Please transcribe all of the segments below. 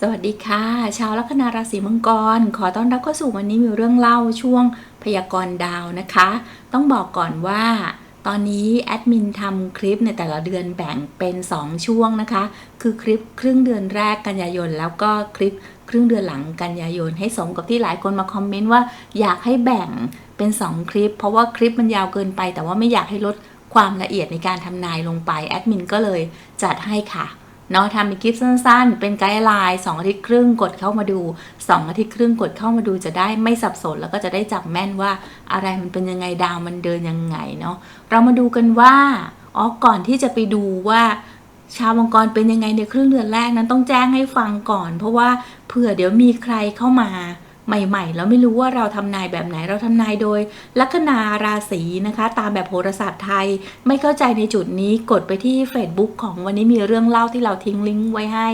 สวัสดีค่ะ ชาวลัคนาราศีมังกร ขอต้อนรับเข้าสู่วันนี้มีเรื่องเล่าช่วงพยากรณ์ดาวนะคะ ต้องบอกก่อนว่า ตอนนี้แอดมินทำคลิปในแต่ละเดือนแบ่งเป็น 2 ช่วงนะคะ คือคลิปครึ่งเดือนแรกกันยายน แล้วก็คลิปครึ่งเดือนหลังกันยายน ให้สมกับที่หลายคนมาคอมเมนต์ว่าอยากให้แบ่งเป็น 2 คลิป เพราะว่าคลิปมันยาวเกินไป แต่ว่าไม่อยากให้ลดความละเอียดในการทำนายลงไปแอดมินก็เลยจัดให้ค่ะ เนาะทำเป็นคลิปสั้นๆ เป็นไกด์ไลน์2อาทิตย์ครึ่งกดเข้ามาดู 2 อาทิตย์ครึ่งกดเข้ามาดูจะได้ไม่สับสน แล้วก็จะได้จับแม่นว่าอะไรมันเป็นยังไงดาวมันเดินยังไงเนาะเรามาดูกันว่าอ๋อก่อนที่จะไปดูว่าชาวมังกรเป็นยังไงในครึ่งเดือนแรกนั้นต้องแจ้งให้ฟังก่อน เพราะว่าเผื่อเดี๋ยวมีใครเข้ามา ใหม่ๆ แล้วไม่รู้ว่าเราทำนายแบบไหนเราทำนายโดย ลัคนาราศีนะคะ ตามแบบโหราศาสตร์ไทย ไม่เข้าใจในจุดนี้กดไปที่ Facebook ของวันนี้มีเรื่องเล่าที่เราทิ้งลิงก์ไว้ให้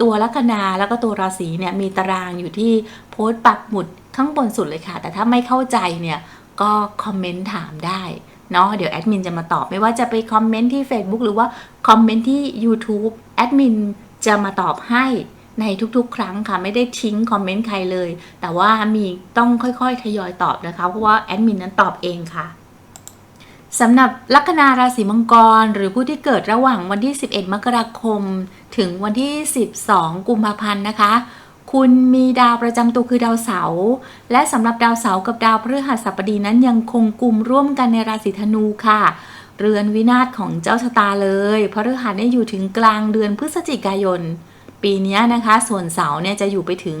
ตัวลัคนาแล้วก็ตัวราศีเนี่ยมีตารางอยู่ที่โพสต์ปักหมุดข้างบนสุดเลยค่ะ แต่ถ้าไม่เข้าใจเนี่ยก็คอมเมนต์ถามได้เนาะเดี๋ยวแอดมินจะมาตอบไม่ว่าจะไปคอมเมนต์ที่ Facebook หรือว่าคอมเมนต์ที่ YouTube แอดมินจะมาตอบให้ ในทุกๆ ครั้งค่ะ ไม่ได้ทิ้งคอมเมนต์ใครเลย แต่ว่ามีต้องค่อยๆ ทยอยตอบนะคะ เพราะว่าแอดมินนั้นตอบเองค่ะสำหรับลัคนาราศีมังกร หรือผู้ที่เกิดระหว่างวันที่ 11 มกราคม ถึงวันที่ 12 กุมภาพันธ์นะคะ คุณมีดาวประจำตัวคือดาวเสาร์และสำหรับดาวเสาร์กับดาวพฤหัสบดีนั้นยังคงกลุ่มร่วมกันในราศีธนูค่ะ เรือนวินาศของเจ้าชะตาเลยพฤหัสเนี่ยอยู่ถึงกลางเดือนพฤศจิกายน ปีนี้นะคะ ส่วนเสาร์เนี่ยจะอยู่ไปถึง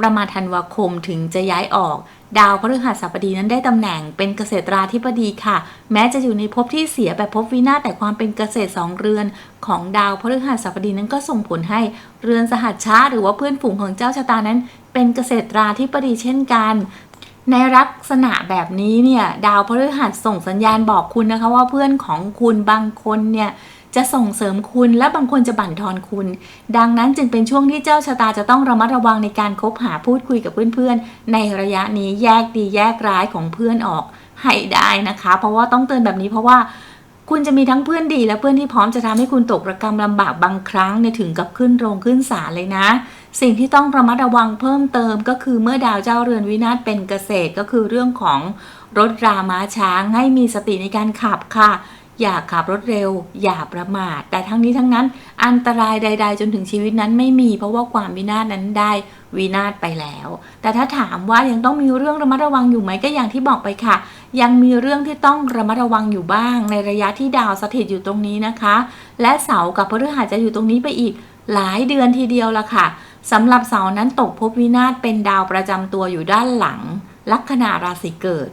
ประมาณธันวาคมถึงจะย้ายออก ดาวพฤหัสบดีนั้นได้ตำแหน่งเป็นเกษตราธิบดีค่ะ แม้จะอยู่ในภพที่เสียแบบภพวินาศแต่ความเป็นเกษตรสองเรือน ของดาวพฤหัสบดีนั้นก็ส่งผลให้เรือนสหัชชาหรือว่าเพื่อนฝูงของเจ้าชะตานั้น เป็นเกษตราธิบดีเช่นกันในลักษณะแบบนี้เนี่ย ดาวพฤหัสส่งสัญญาณบอกคุณนะคะว่าเพื่อนของคุณบางคนเนี่ย จะส่งเสริมคุณและบางคนจะบั่นทอนคุณ ดังนั้นจึงเป็นช่วงที่เจ้าชะตาจะต้องระมัดระวังในการคบหาพูดคุยกับเพื่อนๆ ในระยะนี้แยกดีแยกร้ายของเพื่อนออกให้ได้นะคะ เพราะว่าต้องเตือนแบบนี้เพราะว่าคุณจะมีทั้งเพื่อนดีและเพื่อนที่พร้อมจะทำให้คุณตกระกรรมลำบากบางครั้งเนี่ยถึงกับขึ้นโรงขึ้นศาลเลยนะ สิ่งที่ต้องระมัดระวังเพิ่มเติมก็คือเมื่อดาวเจ้าเรือนวินาศเป็นเกษตรก็คือเรื่องของรถราม้าช้างให้มีสติในการขับค่ะ อย่าขับรถเร็ว อย่าประมาท แต่ทั้งนี้ทั้งนั้น อันตรายใด ๆ จนถึงชีวิตนั้นไม่มี เพราะว่าความวินาศนั้นได้วินาศไปแล้ว แต่ถ้าถามว่ายังต้องมีเรื่องระมัดระวังอยู่ไหมก็อย่างที่บอกไปค่ะ ยังมีเรื่องที่ต้องระมัดระวังอยู่บ้าง ในระยะที่ดาวสถิตอยู่ตรงนี้นะคะ และเสาร์กับพฤหัสจะอยู่ตรงนี้ไปอีกหลายเดือนทีเดียวละค่ะสำหรับเสาร์นั้นตกภพวินาศเป็นดาวประจำตัวอยู่ด้านหลัง ลัคนาราศีเกิด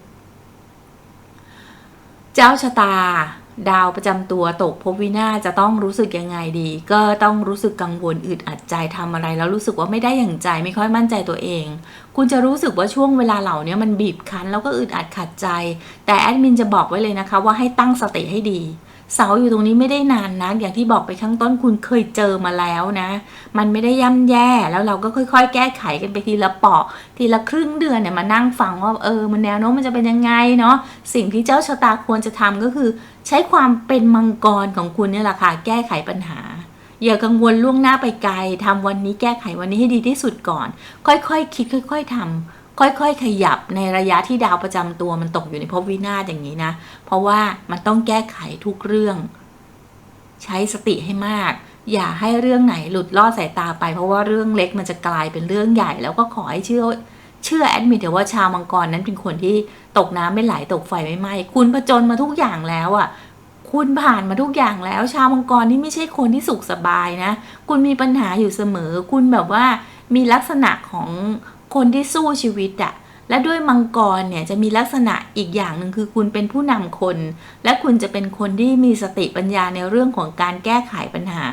เจ้าชะตา ดาวประจำตัวตกภพวินาศจะต้องรู้สึกยังไงดี ก็ต้องรู้สึกกังวลอึดอัดใจทำอะไร แล้วรู้สึกว่าไม่ได้อย่างใจไม่ค่อยมั่นใจตัวเอง คุณจะรู้สึกว่าช่วงเวลาเหล่านี้มันบีบคั้นแล้วก็อึดอัดขัดใจ แต่แอดมินจะบอกไว้เลยนะคะ ว่าให้ตั้งสติให้ดีเสาอยู่ตรงนี้ไม่ได้นานนะอย่างที่บอกไปข้างต้นคุณเคยเจอมาแล้วนะ มันไม่ได้ย่ำแย่แล้วเราก็ค่อย ๆ แก้ไขกันไปทีละเปาะ ทีละครึ่งเดือนเนี่ยมานั่งฟังว่าเออมันแนวโน้มมันจะเป็นยังไงเนาะสิ่งที่เจ้าชะตาควรจะทำก็คือ ใช้ความเป็นมังกรของคุณเนี่ยแหละค่ะแก้ไขปัญหา อย่ากังวลล่วงหน้าไปไกลทำวันนี้แก้ไขวันนี้ให้ดีที่สุดก่อน ค่อยๆคคิดค่อย ๆทำค่อย ๆ ขยับในระยะที่ดาวประจำตัวมันตกอยู่ในภพวินาศอย่างนี้นะ เพราะว่ามันต้องแก้ไขทุกเรื่อง ใช้สติให้มาก อย่าให้เรื่องไหนหลุดลอดสายตาไป เพราะว่าเรื่องเล็กมันจะกลายเป็นเรื่องใหญ่ แล้วก็ขอให้เชื่อ เชื่อแอดมิทเถอะว่าชาวมังกรนั้นเป็นคนที่ตกน้ำไม่ไหลตกไฟไม่ไหม้คุณผจญมาทุกอย่างแล้วอะคุณผ่านมาทุกอย่างแล้ว ชาวมังกรนี่ไม่ใช่คนที่สุขสบายนะ คุณมีปัญหาอยู่เสมอ คุณแบบว่ามีลักษณะของคนที่สู้ชีวิตอะ และด้วยมังกรเนี่ยจะมีลักษณะอีกอย่างหนึ่งคือคุณเป็นผู้นำคน และคุณจะเป็นคนที่มีสติปัญญาในเรื่องของการแก้ไขปัญหา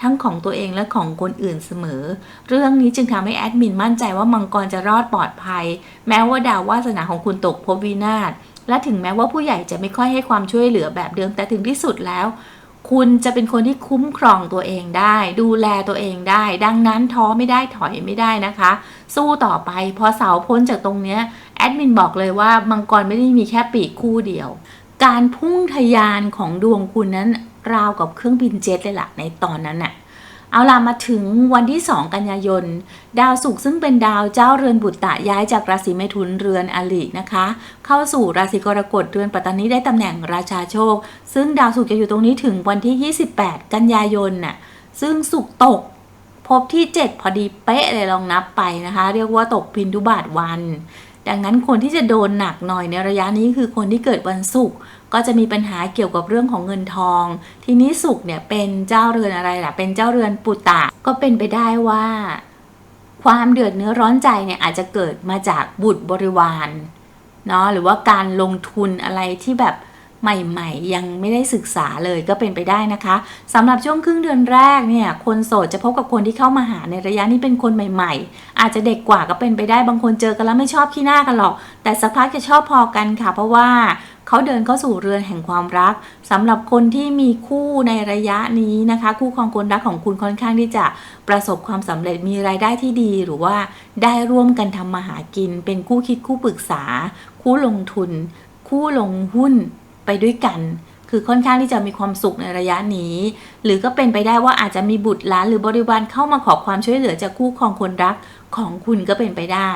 ทั้งของตัวเองและของคนอื่นเสมอ เรื่องนี้จึงทำให้แอดมินมั่นใจว่ามังกรจะรอดปลอดภัย แม้ว่าดาววาสนาของคุณตกภพวินาศและถึงแม้ว่าผู้ใหญ่จะไม่ค่อยให้ความช่วยเหลือแบบเดิมแต่ถึงที่สุดแล้ว คุณจะเป็นคนที่คุ้มครองตัวเองได้ ดูแลตัวเองได้ ดังนั้นท้อไม่ได้ถอยไม่ได้นะคะ สู้ต่อไป พอเสาพ้นจากตรงเนี้ยแอดมินบอกเลยว่ามังกรไม่ได้มีแค่ปีกคู่เดียว การพุ่งทะยานของดวงคุณนั้นราวกับเครื่องบินเจ็ตเลยล่ะในตอนนั้นน่ะเอาล่ะมาถึงวันที่ 2 กันยายน ดาวศุกร์ซึ่งเป็นดาวเจ้าเรือนบุตรตะย้ายจากราศีเมถุนเรือนอลินะคะ เข้าสู่ราศีกรกฎเรือนปัตตานีได้ตำแหน่งราชาโชค ซึ่งดาวศุกร์จะอยู่ตรงนี้ถึงวันที่ 28 กันยายนน่ะซึ่งศุกร์ตก พบที่ 7 พอดีเป๊ะเลยลองนับไปนะคะ เรียกว่าตกพินทุบาทวัน ดังนั้นคนที่จะโดนหนักหน่อยในระยะนี้คือคนที่เกิดวันศุกร์ก็จะมีปัญหาเกี่ยวกับเรื่องของเงินทอง ทีนี้ศุกร์เนี่ยเป็นเจ้าเรือนอะไรล่ะ เป็นเจ้าเรือนปุตตะก็เป็นไปได้ว่า ความเดือดเนื้อร้อนใจเนี่ยอาจจะเกิดมาจากบุตรบริวารเนาะหรือว่าการลงทุนอะไรที่แบบ ใหม่ๆ ยังไม่ได้ศึกษาเลยก็เป็นไปได้นะคะสำหรับช่วงครึ่งเดือนแรกเนี่ยคนโสดจะพบกับคนที่เข้ามาหาในระยะนี้เป็นคนใหม่ๆ อาจจะเด็กกว่าก็เป็นไปได้บางคนเจอกันแล้วไม่ชอบขี้หน้ากันหรอก แต่สักพักจะชอบพอกันค่ะ เพราะว่าเขาเดินเข้าสู่เรือนแห่งความรักสำหรับคนที่มีคู่ในระยะนี้นะคะ คู่ครองคนรักของคุณค่อนข้างที่จะประสบความสำเร็จมีรายได้ที่ดีหรือว่าได้ร่วมกันทำมาหากิน เป็นคู่คิดคู่ปรึกษา คู่ลงทุน คู่ลงหุ้น ไปด้วยกัน คือค่อนข้างที่จะมีความสุขในระยะนี้ หรือก็เป็นไปได้ว่าอาจจะมีบุตรหลานหรือบริวารเข้ามาขอความช่วยเหลือจากคู่ครองคนรักของคุณก็เป็นไปได้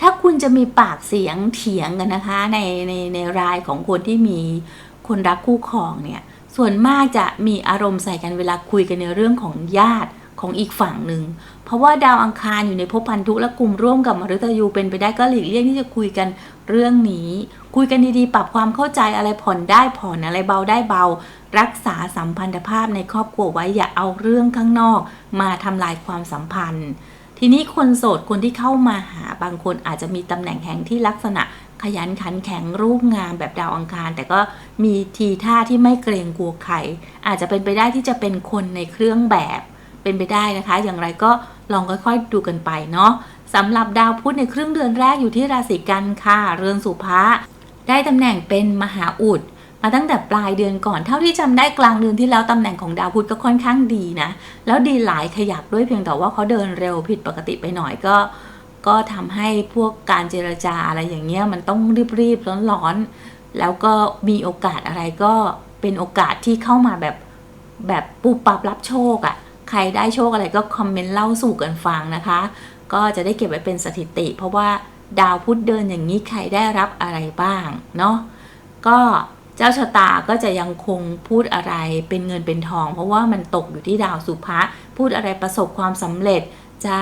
ถ้าคุณจะมีปากเสียงเถียงกันนะคะในในในรายของคนที่มีคนรักคู่ครองเนี่ยส่วนมากจะมีอารมณ์ใส่กันเวลาคุยกันในเรื่องของญาติ ของอีกฝั่งหนึ่ง เพราะว่าดาวอังคารอยู่ในภพพันธุและกลุ่มร่วมกับมฤตยูเป็นไปได้ก็หลีกเลี่ยงที่จะคุยกันเรื่องนี้ คุยกันดีๆ ปรับความเข้าใจอะไรผ่อนได้ผ่อนอะไรเบาได้เบา รักษาสัมพันธภาพในครอบครัวไว้อย่าเอาเรื่องข้างนอก มาทำลายความสัมพันธ์ ทีนี้คนโสดคนที่เข้ามาหาบางคนอาจจะมีตำแหน่งแห่งที่ลักษณะขยันขันแข็งรูปงามแบบดาวอังคาร แต่ก็มีทีท่าที่ไม่เกรงกลัวใครอาจจะเป็นไปได้ที่จะเป็นคนในเครื่องแบบ เป็นไปได้นะคะ อย่างไรก็ลองค่อยๆดูกันไปเนาะสำหรับดาวพุธในครึ่งเดือนแรกอยู่ที่ราศีกันค่ะ เรือนสุภะได้ตำแหน่งเป็นมหาอุดมาตั้งแต่ปลายเดือนก่อนเท่าที่จำได้กลางเดือนที่แล้วตำแหน่งของดาวพุธก็ค่อนข้างดีนะ แล้วดีหลายขยักด้วยเพียงแต่ว่าเขาเดินเร็วผิดปกติไปหน่อยก็ ก็ทำให้พวกการเจรจาอะไรอย่างเงี้ยมันต้องรีบๆร้อนๆแล้วก็มีโอกาสอะไรก็เป็นโอกาสที่เข้ามาแบบแบบปุบปับรับโชคอะ่ะ ใครได้โชคอะไรก็คอมเมนต์เล่าสู่กันฟังนะคะ ก็จะได้เก็บไว้เป็นสถิติ เพราะว่าดาวพุธเดินอย่างนี้ใครได้รับอะไรบ้างเนาะก็เจ้าชะตาก็จะยังคงพูดอะไรเป็นเงินเป็นทอง เพราะว่ามันตกอยู่ที่ดาวสุภะพูดอะไรประสบความสำเร็จ จะ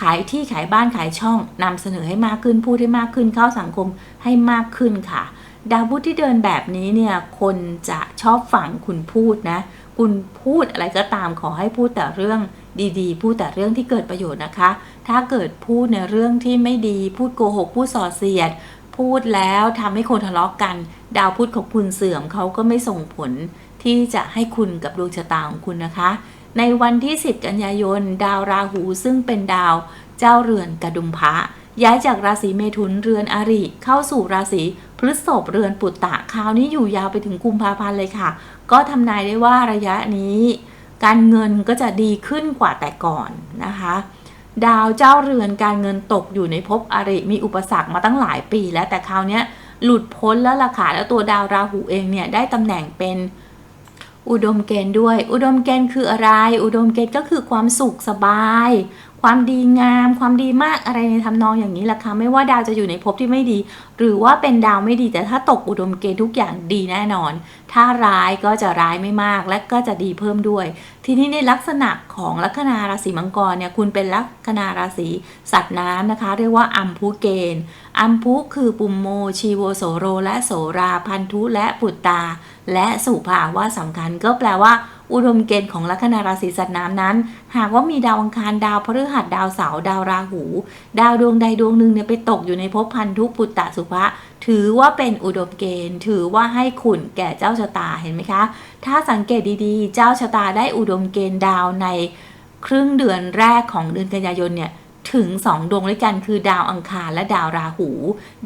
ขายที่ขายบ้านขายช่องนำเสนอให้มากขึ้นพูดให้มากขึ้นเข้าสังคมให้มากขึ้นค่ะ ดาวพุธที่เดินแบบนี้เนี่ยคนจะชอบฟังคุณพูดนะ คุณพูดอะไรก็ตามขอให้พูดแต่เรื่องดีๆ พูดแต่เรื่องที่เกิดประโยชน์นะคะ ถ้าเกิดพูดในเรื่องที่ไม่ดี พูดโกหก พูดส่อเสียด พูดแล้วทำให้คนทะเลาะกกัน ดาวพุธของคุณเสื่อมเขาก็ไม่ส่งผลที่จะให้คุณกับดวงชะตาของคุณนะคะ ในวันที่ 10 กันยายน ดาวราหูซึ่งเป็นดาวเจ้าเรือนกระดุมพระ ย้ายจากราศีเมถุนเรือนอริเข้าสู่ราศีพฤษภเรือนปุตตะคราวนี้อยู่ยาวไปถึงกุมภาพันธ์เลยค่ะ ก็ทำนายได้ว่าระยะนี้ การเงินก็จะดีขึ้นกว่าแต่ก่อนนะคะ ดาวเจ้าเรือนการเงินตกอยู่ในภพอริมีอุปสรรคมาตั้งหลายปี แล้วแต่คราวนี้หลุดพ้นแล้วล่ะค่ะแล้วตัวดาวราหูเองเนี่ยได้ตำแหน่งเป็นอุดมเกณฑ์ด้วย อุดมเกณฑ์คืออะไร อุดมเกณฑ์ก็คือความสุขสบาย ความดีงาม ความดีมากอะไรในทำนองอย่างนี้แหละค่ะไม่ว่าดาวจะอยู่ในภพที่ไม่ดี หรือว่าเป็นดาวไม่ดีแต่ถ้าตกอุดมเกณฑ์ทุกอย่างดีแน่นอน ถ้าร้ายก็จะร้ายไม่มากและก็จะดีเพิ่มด้วย ทีนี้ในลักษณะของลัคนาราศีมังกรเนี่ยคุณเป็นลัคนาราศีสัตว์น้ำนะคะ เรียกว่าอัมพุเกณฑ์อัมพุคือปุมโม ชีโวโสโร และโสราพันธุและปุตตา และสุภาว่าสำคัญก็แปลว่าอุดมเกณฑ์ของลัคนาราศีสัตว์น้ำนั้น หากว่ามีดาวอังคารดาวพฤหัสดาวเสาร์ดาวราหู ดาวดวงใดดวงหนึ่งเนี่ยไปตกอยู่ในภพพันธุปุตตะสุภะถือว่าเป็นอุดมเกณฑ์ ถือว่าให้ขุนแก่เจ้าชะตาเห็นไหมคะ ถ้าสังเกตดีๆ เจ้าชะตาได้อุดมเกณฑ์ดาวในครึ่งเดือนแรกของเดือนกันยายนเนี่ยถึง 2 ดวงด้วยกันคือดาวอังคารและดาวราหู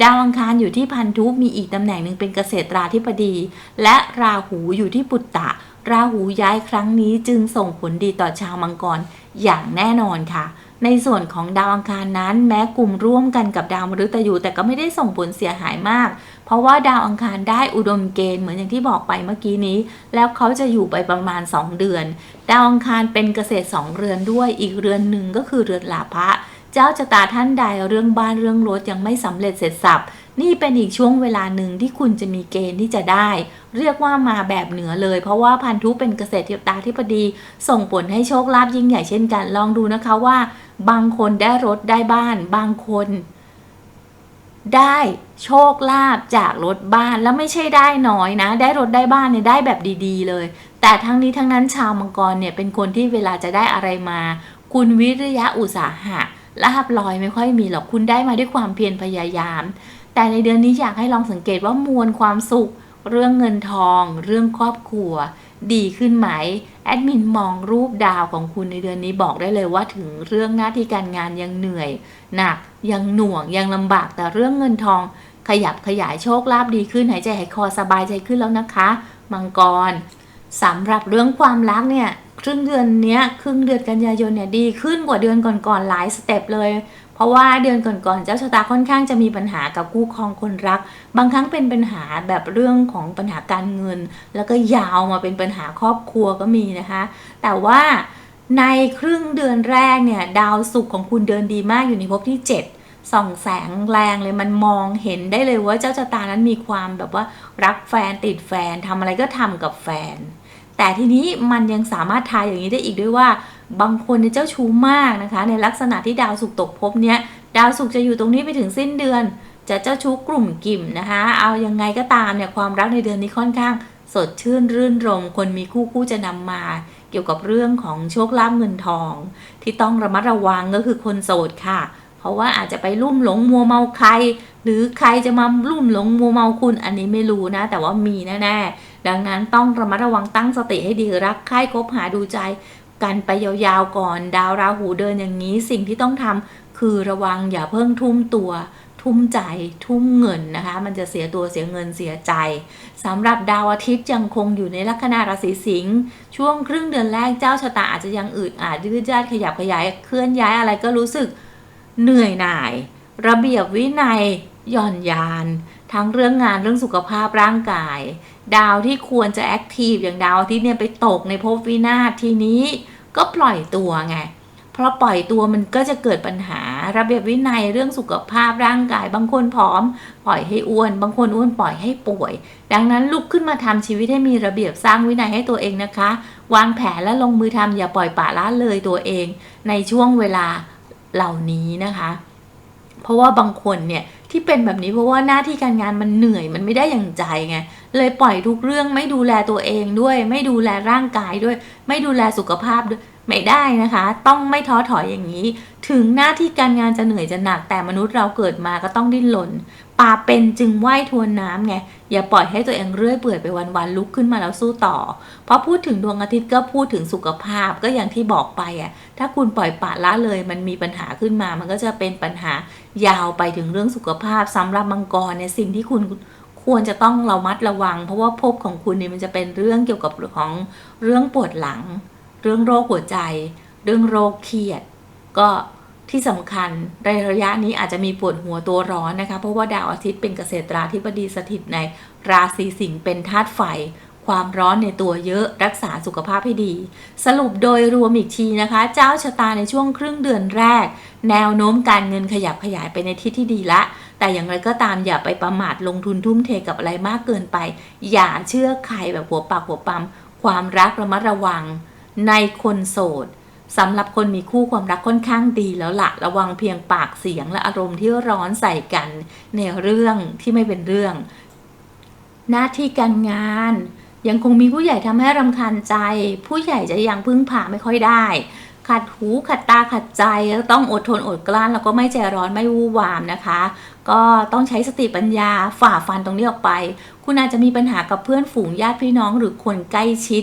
ดาวอังคารอยู่ที่พันธุมีอีกตำแหน่งหนึ่งเป็นเกษตราธิบดี และราหูอยู่ที่ปุตตะ ราหูย้ายครั้งนี้จึงส่งผลดีต่อชาวมังกรอย่างแน่นอนค่ะ ในส่วนของดาวอังคารนั้น แม้กลุ่มร่วมกันกับดาวมฤตยูแต่ก็ไม่ได้ส่งผลเสียหายมาก เพราะว่าดาวอังคารได้อุดมเกณฑ์เหมือนอย่างที่บอกไปเมื่อกี้นี้ แล้วเขาจะอยู่ไปประมาณ 2 เดือน ดาวอังคารเป็นเกษตร 2 เรือนด้วยอีกเรือนหนึ่งก็คือเรือนลาภะเจ้าชะตาท่านใดเรื่องบ้านเรื่องรถยังไม่สำเร็จเสร็จสับนี่เป็นอีกช่วงเวลาหนึ่งที่คุณจะมีเกณฑ์ที่จะได้ เรียกว่ามาแบบเหนือเลย เพราะว่าพันธุเป็นเกษตรตาธิปดี ส่งผลให้โชคลาภยิ่งใหญ่เช่นกันลองดูนะคะว่า บางคนได้รถได้บ้าน บางคน ได้โชคลาภจากรถบ้านแล้วไม่ใช่ได้น้อยนะ ได้รถได้บ้านเนี่ยได้แบบดีๆ เลย แต่ทั้งนี้ทั้งนั้นชาวมังกรเนี่ยเป็นคนที่เวลาจะได้อะไรมา คุณวิริยะอุตสาหะลาบลอยไม่ค่อยมีหรอกคุณได้มาด้วยความเพียรพยายาม แต่ในเดือนนี้อยากให้ลองสังเกตว่ามวลความสุข เรื่องเงินทอง เรื่องครอบครัว ดีขึ้นไหม แอดมินมองรูปดาวของคุณในเดือนนี้บอกได้เลยว่าถึงเรื่องหน้าที่การงานยังเหนื่อยหนักยังหน่วงยังลำบากแต่เรื่องเงินทอง ขยับขยายโชคลาภดีขึ้นหายใจหายคอสบายใจขึ้นแล้วนะคะ มังกรสำหรับเรื่องความรักเนี่ยครึ่งเดือนเนี้ยครึ่งเดือนกันยายนเนี่ยดีขึ้นกว่าเดือนก่อนๆหลายสเต็ปเลย เพราะว่าเดือนก่อนๆเจ้าชะตาค่อนข้างจะมีปัญหากับคู่ครองคนรัก บางครั้งเป็นปัญหาแบบเรื่องของปัญหาการเงิน แล้วก็ยาวมาเป็นปัญหาครอบครัวก็มีนะคะ แต่ว่าในครึ่งเดือนแรกเนี่ยดาวศุกร์ของคุณเดินดีมากอยู่ในภพที่ 7ส่องแสงแรงเลยมันมองเห็นได้เลยว่าเจ้าชะตานั้นมีความแบบว่ารักแฟนติดแฟนทำอะไรก็ทำกับแฟน แต่ทีนี้มันยังสามารถทายอย่างนี้ได้อีกด้วยว่า บางคนเนี่ยเจ้าชู้มากนะคะ ในลักษณะที่ดาวศุกตกภพเนี้ยดาวศุกจะอยู่ตรงนี้ไปถึงสิ้นเดือน จะเจ้าชู้กลุ่มกิ่มนะคะ เอายังไงก็ตามเนี่ยความรักในเดือนนี้ค่อนข้าง สดชื่นรื่นรม คนมีคู่คู่จะนำมา เกี่ยวกับเรื่องของโชคลาภเงินทอง ที่ต้องระมัดระวังก็คือคนโสดค่ะเพราะว่าอาจจะไปลุ่มหลงมัวเมาใคร หรือใครจะมาลุ่มหลงมัวเมาคุณอันนี้ไม่รู้นะ แต่ว่ามีแน่ๆ ดังนั้นต้องระมัดระวังตั้งสติให้ดีรักใคร่คบหาดูใจ กันไปยาวๆก่อน ดาวราหูเดินอย่างนี้สิ่งที่ต้องทำคือระวังอย่าเพิ่งทุ่มตัว ทุ่มใจทุ่มเงินนะคะ มันจะเสียตัวเสียเงินเสียใจสำหรับดาวอาทิตย์ยังคงอยู่ในลัคนาราศีสิงห์ช่วงครึ่งเดือนแรกเจ้าชะตาอาจจะยังอืดอาดยืดยาดขยับขยายเคลื่อนย้ายอะไรก็รู้สึกเหนื่อยหน่าย ระเบียบวินัยหย่อนยาน ทั้งเรื่องงานเรื่องสุขภาพร่างกาย ดาวที่ควรจะแอคทีฟอย่างดาวอาที่เนี่ยไปตกในภพวินาศทีนี้ ก็ปล่อยตัวไงเพราะปล่อยตัวมันก็จะเกิดปัญหาระเบียบวินัยเรื่องสุขภาพร่างกาย บางคนผอม ปล่อยให้อ้วน บางคนอ้วนปล่อยให้ป่วย ดังนั้นลุกขึ้นมาทำชีวิตให้มีระเบียบสร้างวินัยให้ตัวเองนะคะ วางแผนและลงมือทำอย่าปล่อยปละละเลยตัวเอง ในช่วงเวลาเหล่านี้นะคะ เพราะว่าบางคนเนี่ยที่เป็นแบบนี้เพราะว่าหน้าที่การงานมันเหนื่อยมันไม่ได้อย่างใจไง เลยปล่อยทุกเรื่องไม่ดูแลตัวเองด้วย ไม่ดูแลร่างกายด้วย ไม่ดูแลสุขภาพด้วยไม่ได้นะคะ ต้องไม่ท้อถอยอย่างนี้ ถึงหน้าที่การงานจะเหนื่อยจะหนักแต่มนุษย์เราเกิดมาก็ต้องดิ้นรนปลาเป็นจึงว่ายทวนน้ำไงอย่าปล่อยให้ตัวเองเรื่อยเปื่อยไปวันๆลุกขึ้นมาแล้วสู้ต่อพราะพูดถึงดวงอาทิตย์ก็พูดถึงสุขภาพก็อย่างที่บอกไปอะถ้าคุณปล่อยปละละเลยมันมีปัญหาขึ้นมา มันก็จะเป็นปัญหายาวไปถึงเรื่องสุขภาพสำหรับมังกรเนี่ยสิ่งที่คุณ ควรจะต้องระมัดระวัง เพราะว่าภพของคุณเนี่ยมันจะเป็นเรื่องเกี่ยวกับของเรื่องปวดหลัง เรื่องโรคหัวใจ เรื่องโรคเครียด ก็ที่สำคัญในระยะนี้อาจจะมีปวดหัวตัวร้อนนะคะ เพราะว่าดาวอาทิตย์เป็นเกษตราธิบดีสถิตในราศีสิงห์เป็นธาตุไฟ ความร้อนในตัวเยอะรักษาสุขภาพให้ดี สรุปโดยรวมอีกทีนะคะ เจ้าชะตาในช่วงครึ่งเดือนแรก แนวโน้มการเงินขยับขยายไปในทิศที่ดีละ แต่อย่างไรก็ตามอย่าไปประมาทลงทุนทุ่มเทกับอะไรมากเกินไป อย่าเชื่อใครแบบหัวปากหัวปั๊มความรักระมัดระวัง ในคนโสดสำหรับคนมีคู่ความรักค่อนข้างดีแล้วละระวังเพียงปากเสียงและอารมณ์ที่ร้อนใส่กันในเรื่องที่ไม่เป็นเรื่อง หน้าที่การงาน ยังคงมีผู้ใหญ่ทำให้รำคาญใจ ผู้ใหญ่จะยังพึ่งพาไม่ค่อยได้ ขัดหูขัดตาขัดใจต้องอดทนอดกลั้น แล้วก็ไม่ใจร้อนไม่วู่วามนะคะ ก็ต้องใช้สติปัญญาฝ่าฟันตรงนี้ออกไป คุณอาจจะมีปัญหากับเพื่อนฝูงญาติพี่น้องหรือคนใกล้ชิด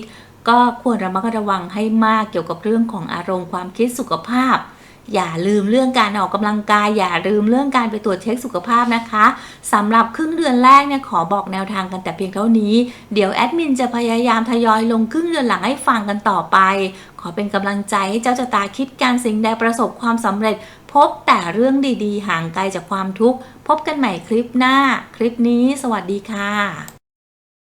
ก็ควรระมัดระวังให้มากเกี่ยวกับเรื่องของอารมณ์ความคิดสุขภาพ อย่าลืมเรื่องการออกกำลังกาย อย่าลืมเรื่องการไปตรวจเช็คสุขภาพนะคะสำหรับครึ่งเดือนแรกเนี่ยขอบอกแนวทางกันแต่เพียงเท่านี้ เดี๋ยวแอดมินจะพยายามทยอยลงครึ่งเดือนหลังให้ฟังกันต่อไป ขอเป็นกำลังใจให้เจ้าชะตาคิดการสิ่งใดประสบความสำเร็จ พบแต่เรื่องดีๆ ห่างไกลจากความทุกข์ พบกันใหม่คลิปหน้า คลิปนี้ สวัสดีค่ะ